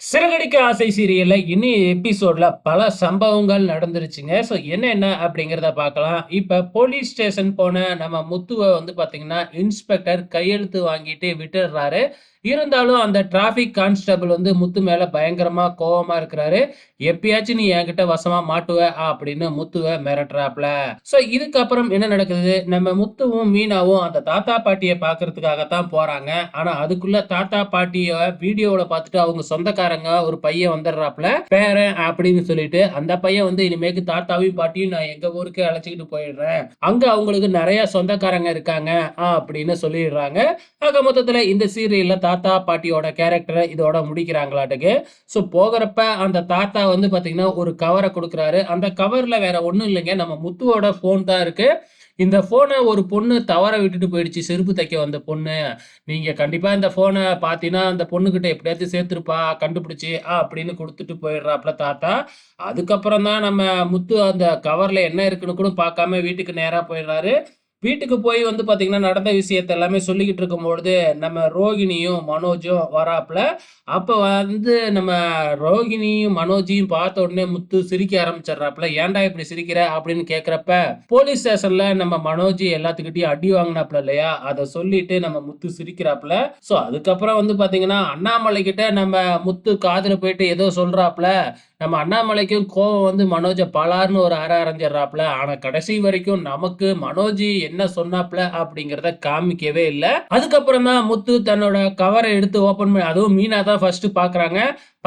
சிறகடிக்க ஆசை சீரியல்ல இனி எபிசோட்ல பல சம்பவங்கள் நடந்துருச்சுங்க. ஸோ என்னென்ன அப்படிங்கிறத பார்க்கலாம். இப்போ போலீஸ் ஸ்டேஷன் போன நம்ம முத்துவ வந்து பார்த்தீங்கன்னா, இன்ஸ்பெக்டர் கையெழுத்து வாங்கிட்டு விட்டுடுறாரு. இருந்தாலும் அந்த டிராஃபிக் கான்ஸ்டபிள் வந்து முத்து மேல பயங்கரமா கோவமா இருக்கிறாரு. "எப்பயாச்சும் நீ என்கிட்ட வசமா மாட்டுவ" அப்படின்னு முத்துவ மிரட்டுறாப்ல. ஸோ இதுக்கப்புறம் என்ன நடக்குது? நம்ம முத்துவும், மீனாவும் அந்த தாத்தா, பாட்டியை பார்க்கறதுக்காக தான் போறாங்க. ஆனா அதுக்குள்ள தாத்தா, பாட்டியை வீடியோவில் பார்த்துட்டு அவங்க சொந்தக்காரங்க ஒரு பையன் வந்துடுறாப்புல பேரன் அப்படின்னு சொல்லிட்டு, அந்த பையன் வந்து இனிமேக்கு தாத்தாவையும், பாட்டியும் நான் எங்க ஊருக்கு அழைச்சிக்கிட்டு போயிடுறேன். அங்க அவங்களுக்கு நிறைய சொந்தக்காரங்க இருக்காங்க அப்படின்னு சொல்லிடுறாங்க. ஆக மொத்தத்துல இந்த சீரியல்ல தாத்தா, பாட்டியோட கேரக்டரை இதோட முடிக்கிறாங்களாட்டுக்கு. ஸோ போகறப்ப அந்த தாத்தா வந்து பாத்தீங்கன்னா ஒரு கவரை கொடுக்குறாரு அந்த கவர்ல வேற ஒண்ணும் இல்லைங்க. நம்ம முத்துவோட ஃபோன் தான் இருக்கு. இந்த ஃபோனை ஒரு பொண்ணு தவற விட்டுட்டு போயிடுச்சு. செருப்பு தைக்க வந்த பொண்ணு. நீங்க கண்டிப்பா இந்த ஃபோனை பார்த்தீங்கன்னா அந்த பொண்ணுகிட்ட எப்படியாச்சும் சேர்த்துருப்பா, கண்டுபிடிச்சு அப்படின்னு கொடுத்துட்டு போயிடுறாப்ல தாத்தா. அதுக்கப்புறம் தான் நம்ம முத்து அந்த கவர்ல என்ன இருக்குன்னு கூட பார்க்காம வீட்டுக்கு நேராக போயிடுறாரு. வீட்டுக்கு போய் வந்து பார்த்தீங்கன்னா, நடந்த விஷயத்த எல்லாமே சொல்லிக்கிட்டு இருக்கும்பொழுது, நம்ம ரோகிணியும், மனோஜும் வராப்பில். அப்போ வந்து நம்ம ரோகிணியும், மனோஜையும் பார்த்த உடனே முத்து சிரிக்க ஆரம்பிச்சிடுறாப்புல. "ஏன்டா இப்படி சிரிக்கிற?" அப்படின்னு கேட்குறப்ப போலீஸ் ஸ்டேஷனில் நம்ம மனோஜ் எல்லாத்துக்கிட்டையும் அடி வாங்கினாப்புல இல்லையா? அதை சொல்லிட்டு நம்ம முத்து சிரிக்கிறாப்புல. ஸோ அதுக்கப்புறம் வந்து பார்த்தீங்கன்னா, அண்ணாமலை கிட்ட நம்ம முத்து காதில் போயிட்டு ஏதோ சொல்கிறாப்புல நம்ம அண்ணாமலைக்கும் கோவம் வந்து மனோஜை பலார்னு ஒரு அற அரைஞ்சிடுறாப்புல. ஆனால் கடைசி வரைக்கும் நமக்கு மனோஜி என்ன சொன்னாப்ல அப்படிங்கிறத காமிக்கவே இல்லை. அதுக்கப்புறம் தான் முத்து தன்னோட கவரை எடுத்து ஓப்பன் பண்ணி அதுவும் மீனா தான் ஃபர்ஸ்ட் பாக்குறாங்க.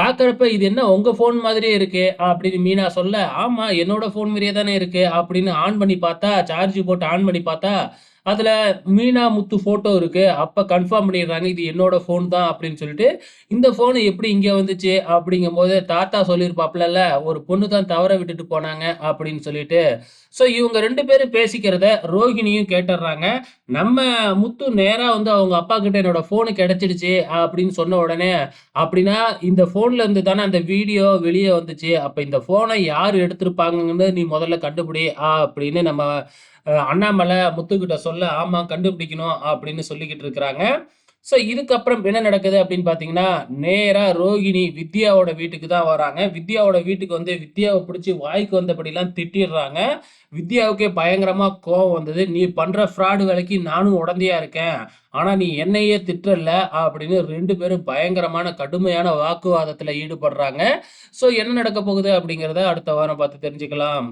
பார்க்குறப்ப "இது என்ன உங்க ஃபோன் மாதிரியே இருக்கு அப்படின்னு மீனா சொல்ல, "ஆமா என்னோட ஃபோன் மாதிரியே தானே இருக்கு" அப்படின்னு ஆன் பண்ணி பார்த்தா, சார்ஜ் போட்டு ஆன் பண்ணி பார்த்தா, அதில் மீனா, முத்து ஃபோட்டோ இருக்குது அப்போ கன்ஃபார்ம் பண்ணிடுறாங்க. இது என்னோட ஃபோன் தான் அப்படின்னு சொல்லிட்டு, இந்த ஃபோனு எப்படி இங்கே வந்துச்சு? அப்படிங்கும்போது தாத்தா சொல்லியிருப்பாப்லல்ல, ஒரு பொண்ணு தான் தவற விட்டுட்டு போனாங்க அப்படின்னு சொல்லிட்டு. ஸோ இவங்க ரெண்டு பேரும் பேசிக்கிறத ரோகிணியும் கேட்டுடுறாங்க நம்ம முத்து நேராக வந்து அவங்க அப்பாகிட்ட என்னோட ஃபோனு கிடைச்சிடுச்சு அப்படின்னு சொன்ன உடனே, அப்படின்னா இந்த ஃபோன்ல இருந்து தானே அந்த வீடியோ வெளியே வந்துச்சு. அப்போ இந்த ஃபோனை யார் எடுத்திருப்பாங்கன்னு நீ முதல்ல கண்டுபிடி அப்படின்னு நம்ம அண்ணாமலை முத்துக்கிட்ட சொல்ல, ஆமாம் கண்டுபிடிக்கணும் அப்படின்னு சொல்லிக்கிட்டு இருக்கிறாங்க. ஸோ இதுக்கப்புறம் என்ன நடக்குது அப்படின்னு பார்த்தீங்கன்னா, நேராக ரோகிணி வித்யாவோட வீட்டுக்கு தான் வராங்க. வித்யாவோட வீட்டுக்கு வந்து வித்யாவை பிடிச்சி வாய்க்கு வந்தபடிலாம் திட்டிடுறாங்க வித்யாவுக்கே பயங்கரமாக கோவம் வந்தது. "நீ பண்ணுற ஃப்ராடு வேலைக்கு நானும் உடந்தையாக இருக்கேன். ஆனால் நீ என்னையே திட்டுறல்ல" அப்படின்னு ரெண்டு பேரும் பயங்கரமான கடுமையான வாக்குவாதத்தில் ஈடுபடுறாங்க. ஸோ என்ன நடக்க போகுது அப்படிங்கிறத அடுத்த வாரம் பார்த்து தெரிஞ்சுக்கலாம்.